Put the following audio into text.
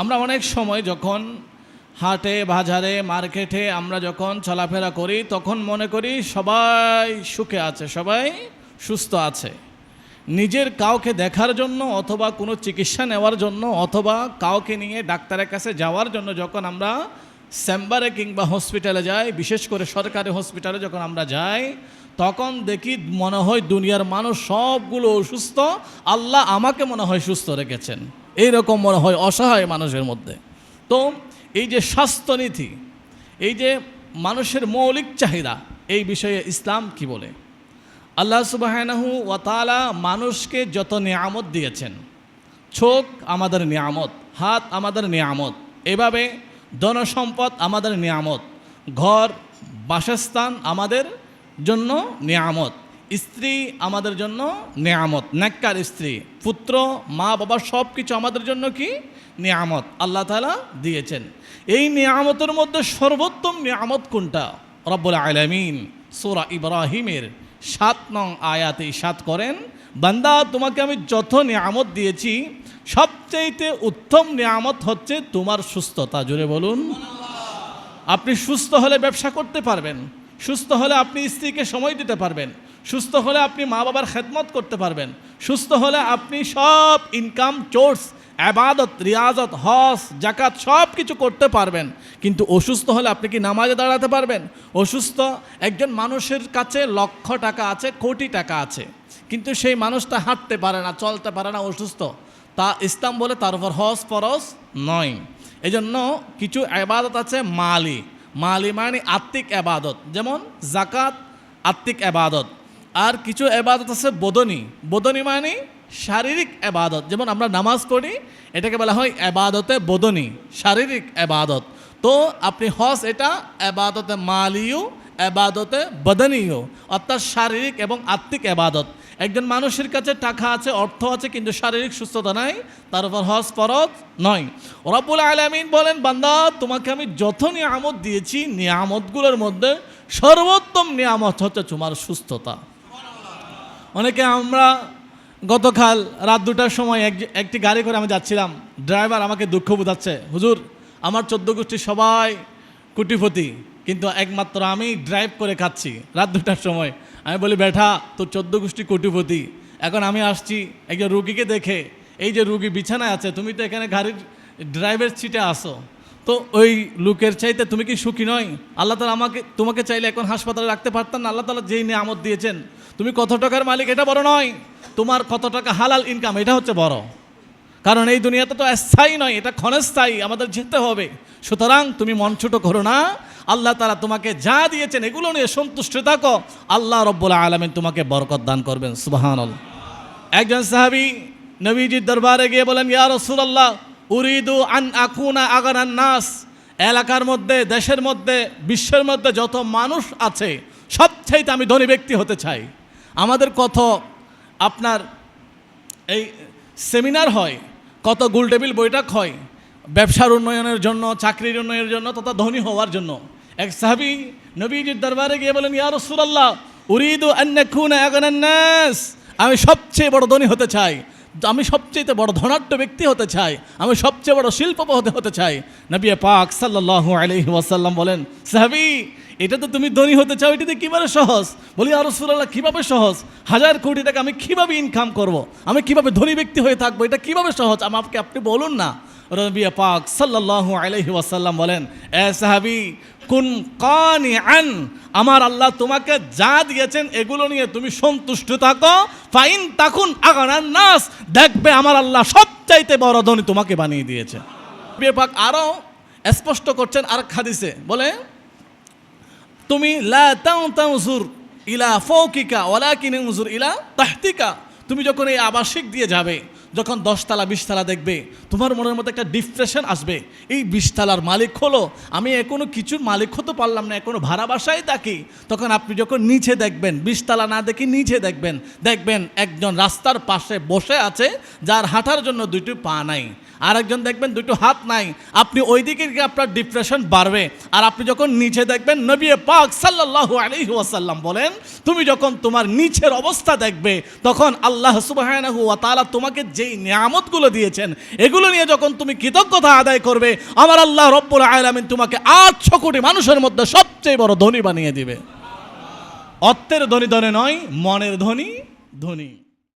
আমরা অনেক সময় যখন হাটে, বাজারে, মার্কেটে আমরা যখন চলাফেরা করি, তখন মনে করি সবাই সুখে আছে, সবাই সুস্থ আছে। নিজের কাউকে দেখার জন্য অথবা কোনো চিকিৎসা নেওয়ার জন্য অথবা কাউকে নিয়ে ডাক্তারের কাছে যাওয়ার জন্য যখন আমরা চেম্বারে কিংবা হসপিটালে যাই, বিশেষ করে সরকারি হসপিটালে যখন আমরা যাই, তখন দেখি মনে হয় দুনিয়ার মানুষ সবগুলো অসুস্থ, আল্লাহ আমাকে মনে হয় সুস্থ রেখেছেন। এইরকম মনে হয় অসহায় মানুষের মধ্যে। তো এই যে স্বাস্থ্যনীতি, এই যে মানুষের মৌলিক চাহিদা, এই বিষয়ে ইসলাম কি বলে? আল্লাহ সুবাহানাহু ওয়াতালা মানুষকে যত নিয়ামত দিয়েছেন চোখ আমাদের নিয়ামত, হাত আমাদের নিয়ামত, এভাবে ধনসম্পদ আমাদের নিয়ামত, ঘর, বাসস্থান আমাদের জন্য নিয়ামত। স্ত্রী আমাদের জন্য নিয়ামত, নেককার স্ত্রী, পুত্র, মা, বাবা সব কিছু আমাদের জন্য কি? নিয়ামত, আল্লাহ তালা দিয়েছেন। এই নিয়ামতের মধ্যে সর্বোত্তম নিয়ামত কোনটা? রব্বুল আলমিন সোরা ইব্রাহিমের সাত নং আয়াতে সাত করেন, বান্দা, তোমাকে আমি যত নিয়ামত দিয়েছি, সবচাইতে উত্তম নিয়ামত হচ্ছে তোমার সুস্থতা। জুড়ে বলুন। আপনি সুস্থ হলে ব্যবসা করতে পারবেন, সুস্থ হলে আপনি স্ত্রীকে সময় দিতে পারবেন সুস্থ হলে আপনি মা বাবার খেদমত করতে পারবেন। সুস্থ হলে আপনি সব ইনকাম চোর্স আবাদত, রিয়াজত হস জাকাত সব কিছু করতে পারবেন। কিন্তু অসুস্থ হলে আপনি কি নামাজে দাঁড়াতে পারবেন? অসুস্থ একজন মানুষের কাছে লক্ষ টাকা আছে, কোটি টাকা আছে। কিন্তু সেই মানুষটা হাঁটতে পারে না, চলতে পারে না, অসুস্থ। তা ইসলাম বলে তার উপর হস ফরস নয়। এজন্য কিছু আবাদত আছে মালি। মালি মানে আত্মিক আবাদত। যেমন জাকাত আত্মিক আবাদত। আর কিছু এবাদত আছে বদনি বদনি মানে শারীরিক এবাদত। যেমন আমরা নামাজ পড়ি এটাকে বলা হয় এবাদতে বদনি শারীরিক এবাদত। তো আপনি হস এটা এবাদতে মালিও এবাদতে বদনীয় অর্থাৎ শারীরিক এবং আত্মিক এবাদত। একজন মানুষের কাছে টাকা আছে, অর্থ আছে, কিন্তু শারীরিক সুস্থতা নাই, তার উপর হজ ফরজ নয়। রব্বুল আলমিন বলেন, বান্দা, তোমাকে আমি যত নিয়ামত দিয়েছি, নিয়ামতগুলোর মধ্যে সর্বোত্তম নিয়ামত হচ্ছে তোমার সুস্থতা। অনেকে আমরা গতকাল রাত দুটার সময় এক একটি গাড়ি করে আমি যাচ্ছিলাম। ড্রাইভার আমাকে দুঃখ বোঝাচ্ছে। হুজুর, আমার চোদ্দ গোষ্ঠী সবাই কুটিপতি, কিন্তু একমাত্র আমি ড্রাইভ করে খাচ্ছি রাত দুটার সময়। আমি বলি বেঠা তোর চোদ্দ গোষ্ঠী কোটিপতি। এখন আমি আসছি একজন রুগীকে দেখে। এই যে রুগী বিছানায় আছে, তুমি তো এখানে গাড়ির ড্রাইভের সিটে আসো তো ওই লোকের চাইতে তুমি কি সুখী নয়? আল্লাহ তালা আমাকে তোমাকে চাইলে এখন হাসপাতালে রাখতে পারতাম না। আল্লাহ তালা যেই নিয়ামত দিয়েছেন তুমি কত টাকার মালিক, এটা বড় নয়। তোমার কত টাকা হালাল ইনকাম এটা হচ্ছে বড়। কারণ এই দুনিয়াতে তো স্থায়ী নয়, এটা ক্ষণস্থায়ী, আমাদের যেতে হবে। সুতরাং তুমি মন ছোট করো না। আল্লাহ তারা তোমাকে যা দিয়েছেন, এগুলো নিয়ে সন্তুষ্ট থাকো। আল্লাহ রব্বুল আলমিন তোমাকে বরকত দান করবেন সুবাহান একজন সাহাবি নবীজির দরবারে গিয়ে বলেন, ইয়া রসুল্লাহ উরিদু আন আকুনা আগানান নাস। এলাকার মধ্যে, দেশের মধ্যে, বিশ্বের মধ্যে যত মানুষ আছে, সবচাইতে আমি ধনী ব্যক্তি হতে চাই। আমাদের কত আপনার এই সেমিনার হয়, কত গোল টেবিল বৈঠক হয়, ব্যবসার উন্নয়নের জন্য, চাকরির উন্নয়নের জন্য, তথা ধনী হওয়ার জন্য। এক সাহাবি নবীজির দরবারে গিয়ে বলেন, ইয়া রাসূলুল্লাহ, উরিদু আন নাকুনা আগানান নাস, আমি সবচেয়ে বড় ধনী হতে চাই। আমি সবচেয়ে বড় ধনাঢ্য ব্যক্তি হতে চাই। আমি সবচেয়ে বড় শিল্পপতি হতে চাই। নবী পাক সাল্লাহ আলহি ওয়াসাল্লাম বলেন, সাহাবি, এটা তো তুমি ধনী হতে চাও, এটাতে কীভাবে সহজ? বলি আর রসুল্লাহ কীভাবে সহজ? হাজার কোটি টাকা আমি কীভাবে ইনকাম করব। আমি কীভাবে ধনী ব্যক্তি হয়ে থাকব? এটা কীভাবে সহজ? আমাকে আপনি বলুন না। রবিয়া পাক সাল্লাল্লাহু আলাইহি ওয়াসাল্লাম বলেন, এ সাহাবি, কুন কানি আন আমার আল্লাহ তোমাকে যা দিয়েছেন এগুলো নিয়ে তুমি সন্তুষ্ট থাকো। ফাইন তাকুন আগানার নাস, দেখবে আমার আল্লাহ সবচাইতে বড় ধনী তোমাকে বানিয়ে দিয়েছে। রবিয়া পাক আরও স্পষ্ট করছেন আর হাদিসে, বলে, তুমি লা ইলা ফৌকিকা ওয়ালাকিন উজুর ইলা তাহতিকা, তুমি যখন এই আবাসিক দিয়ে যাবে যখন দশতলা, বিশতলা দেখবে, তোমার মনের মধ্যে একটা ডিপ্রেশন আসবে। এই বিশতলার মালিক হলো, আমি এখনও কিছুর মালিক হতে পারলাম না, এখনও ভাড়া বাসায় থাকি। তখন আপনি যখন নিচে দেখবেন, বিশতলা না দেখি নিচে দেখবেন দেখবেন একজন রাস্তার পাশে বসে আছে, যার হাঁটার জন্য দুইটি পা নাই। আরেকজন দেখবেন দুটো হাত নাই। আপনি ওই দিকে আপনার ডিপ্রেশন বাড়বে। আর আপনি যখন নিচে দেখবেন নবী পাক সাল্লাল্লাহু আলাইহি ওয়াসাল্লাম বলেন, তুমি যখন তোমার নিচের অবস্থা দেখবে, তখন আল্লাহ তাআলা তোমাকে যেই নিয়ামতগুলো দিয়েছেন, এগুলো নিয়ে যখন তুমি কৃতজ্ঞতা আদায় করবে, আমার আল্লাহ রব্বুল আলামিন তোমাকে আটশো কোটি মানুষের মধ্যে সবচেয়ে বড় ধনী বানিয়ে দিবে। অর্থের ধনী ধনী নয়, মনের ধনী ধনী।